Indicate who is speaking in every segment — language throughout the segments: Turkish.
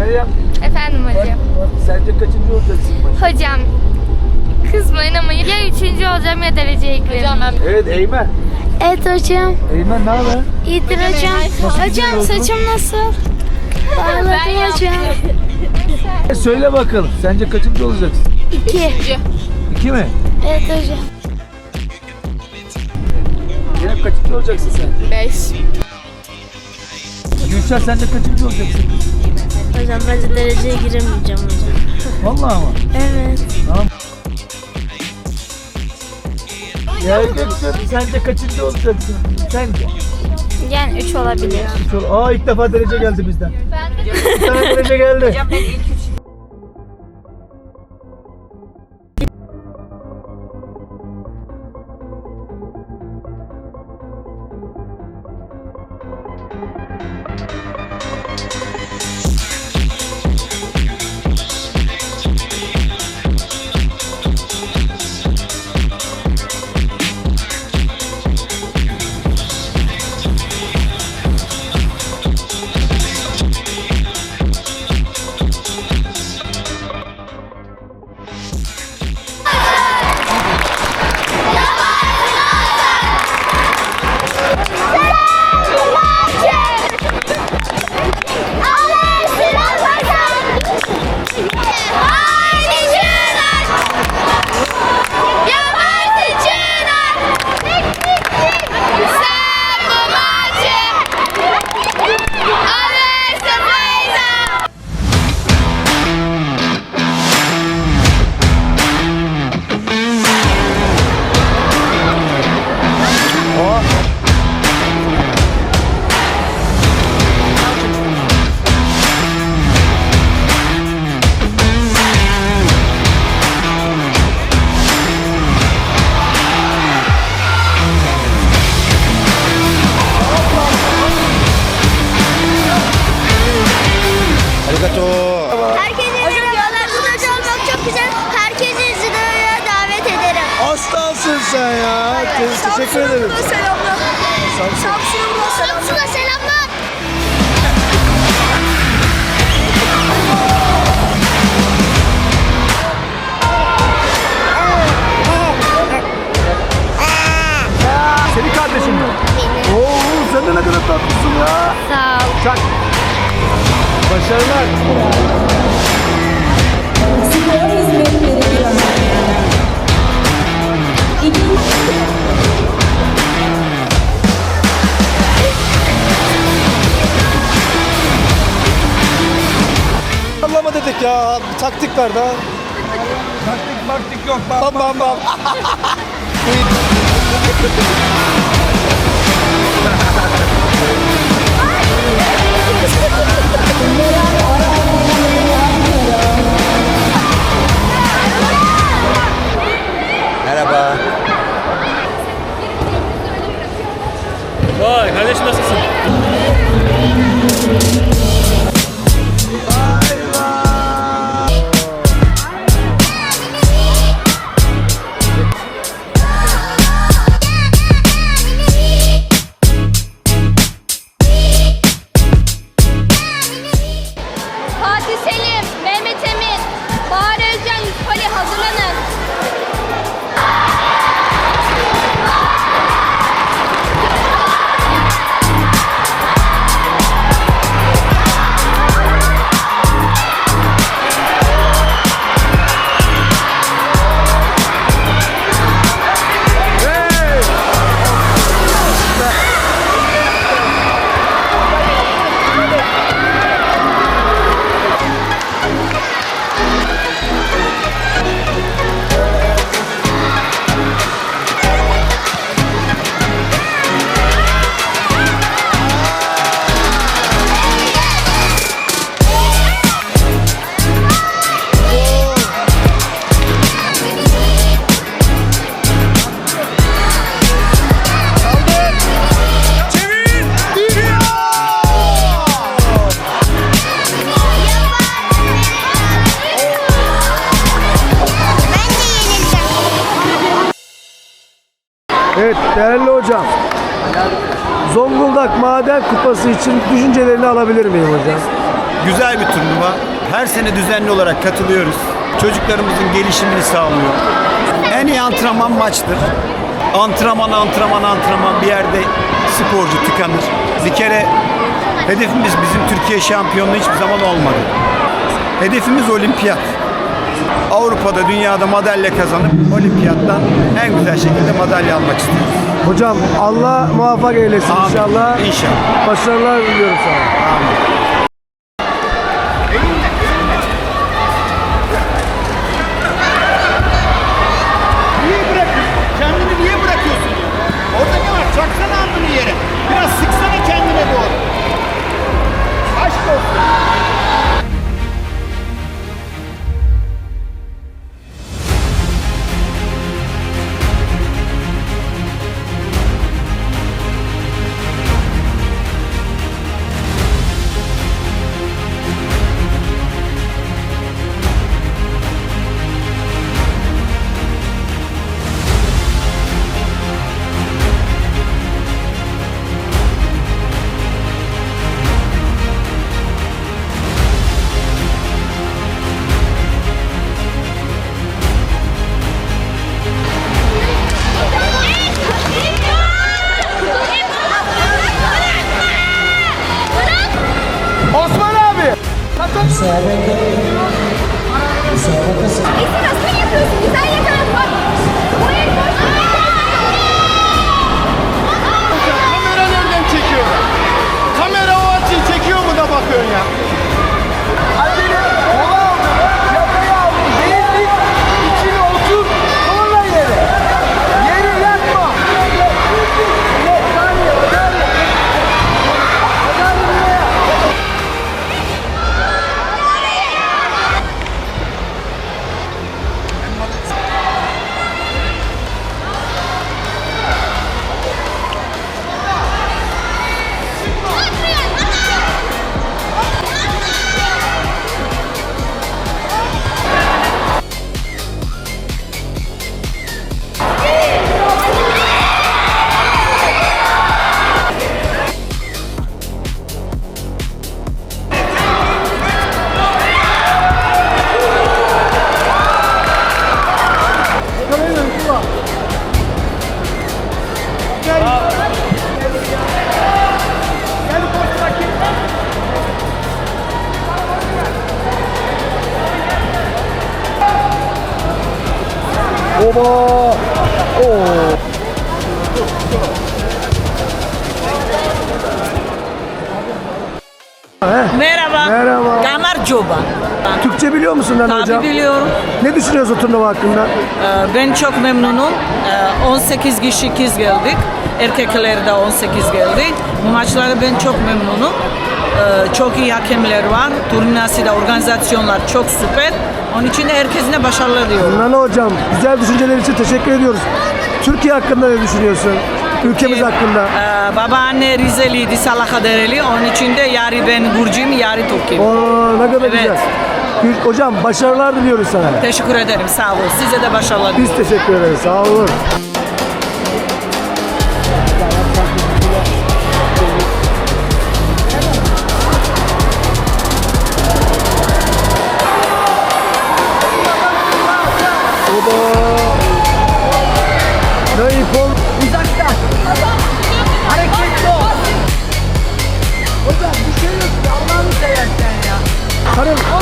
Speaker 1: Meryem
Speaker 2: Efendim hocam.
Speaker 1: sence kaçıncı olacaksın maç?
Speaker 2: Hocam kızmayın ama ya üçüncü olacağım ya dereceye girerim.
Speaker 1: Evet Eymen.
Speaker 3: Evet hocam.
Speaker 1: Eymen ne haber?
Speaker 3: İyidir hocam. Hocam
Speaker 1: yolculuk?
Speaker 3: saçım nasıl? Bağladım hocam.
Speaker 1: E, söyle bakalım sence kaçıncı olacaksın?
Speaker 3: İki.
Speaker 1: İki mi?
Speaker 3: Evet hocam.
Speaker 1: Zeynep kaçıncı olacaksın sence?
Speaker 2: Beş.
Speaker 1: Gülşah sence kaçıncı olacaksın?
Speaker 3: Hocam bence dereceye giremeyeceğim hocam.
Speaker 1: Vallahi ama.
Speaker 3: Evet.
Speaker 1: Tamam. Ya Gökçe sence kaçıncı olacaksın? Sence?
Speaker 2: Yani üç olabilir.
Speaker 1: Çok- Aa ilk defa derece geldi bizden. Bir tane derece geldi.
Speaker 3: Herkese
Speaker 1: Başarılar.
Speaker 4: Spor hizmetleri. İki
Speaker 5: Anlama dedik ya. Taktik var da.
Speaker 1: Taktik maktik yok.
Speaker 5: Bam bam bam.
Speaker 1: Evet değerli hocam. Zonguldak Maden Kupası için düşüncelerini alabilir miyim hocam?
Speaker 6: güzel bir turnuva. Her sene düzenli olarak katılıyoruz. Çocuklarımızın gelişimini sağlıyor. En iyi antrenman maçtır. Antrenman, antrenman, antrenman bir yerde sporcu tıkanır. Bir kere hedefimiz bizim Türkiye şampiyonluğu hiçbir zaman olmadı. Hedefimiz olimpiyat. Avrupa'da, dünyada madalya kazanıp olimpiyattan en güzel şekilde madalya almak istiyoruz.
Speaker 5: Hocam Allah muvaffak eylesin
Speaker 6: Amin.
Speaker 5: inşallah.
Speaker 6: İnşallah.
Speaker 5: Başarılar diliyorum sana.
Speaker 7: Niye
Speaker 8: Coba.
Speaker 5: Türkçe biliyor musun lan
Speaker 8: Tabii
Speaker 5: hocam?
Speaker 8: biliyorum.
Speaker 5: Ne düşünüyorsun turnuva hakkında?
Speaker 8: Ee, Ben çok memnunum. Ee, 18 kişi kız geldik. Erkekler de 18 geldi. Bu maçları ben çok memnunum. Ee, Çok iyi hakemler var. Turnası da organizasyonlar çok süper. Onun için herkesine başarılar diliyorum.
Speaker 5: Nana hocam güzel düşünceler için teşekkür ediyoruz. Türkiye hakkında ne düşünüyorsun? Ülkemiz hakkında.
Speaker 8: Ee, Babaanne Rizeliydi, Salakadereli. Onun için de yarı ben Burcu'yum, yarı Tokyo'yum.
Speaker 5: Oo, ne kadar
Speaker 8: Evet.
Speaker 5: güzel. Hocam başarılar diliyoruz sana.
Speaker 8: Teşekkür ederim, sağ olun. Size de başarılar diliyorum.
Speaker 5: Biz teşekkür ederiz. Sağ olun. Karım. Nasıl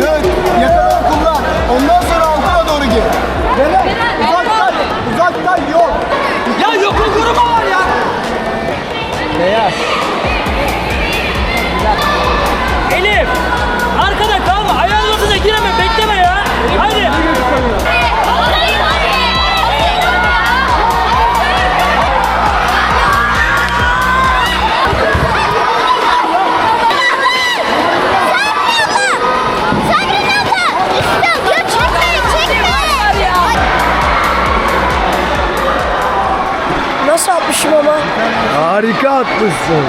Speaker 5: Dön. Yakalar kullan. Ondan sonra
Speaker 3: altına doğru gir.
Speaker 5: Barikat mısın?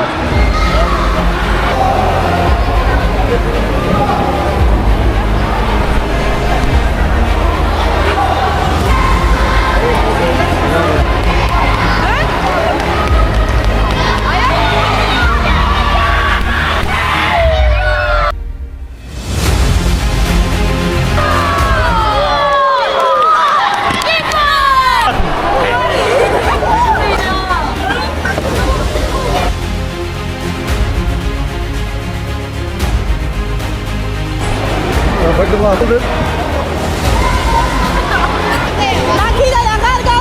Speaker 5: Bakın aldı.
Speaker 9: Makineden karga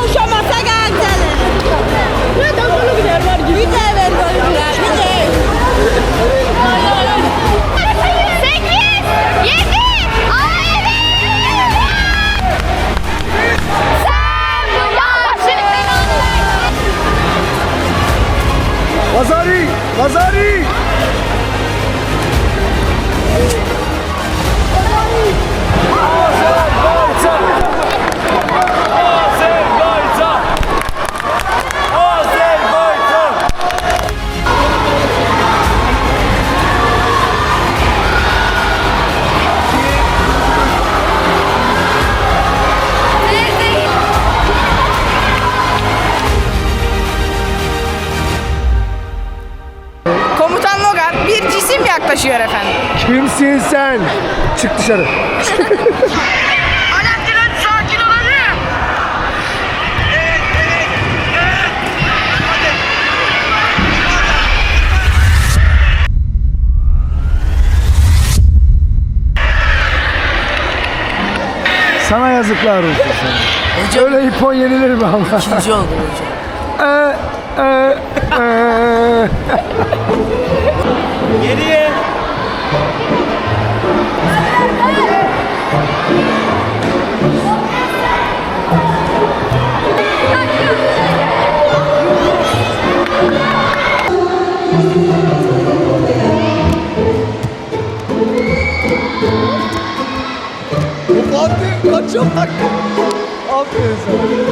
Speaker 10: yaklaşıyor efendim.
Speaker 5: Kimsin sen? Çık dışarı. Sana yazıklar olsun sana. Hocam. Öyle ipon yenilir mi ama? İkinci oldum hocam. Ee, e, e.
Speaker 1: Geriye.
Speaker 5: Kaçıyor bak. Aferin sana.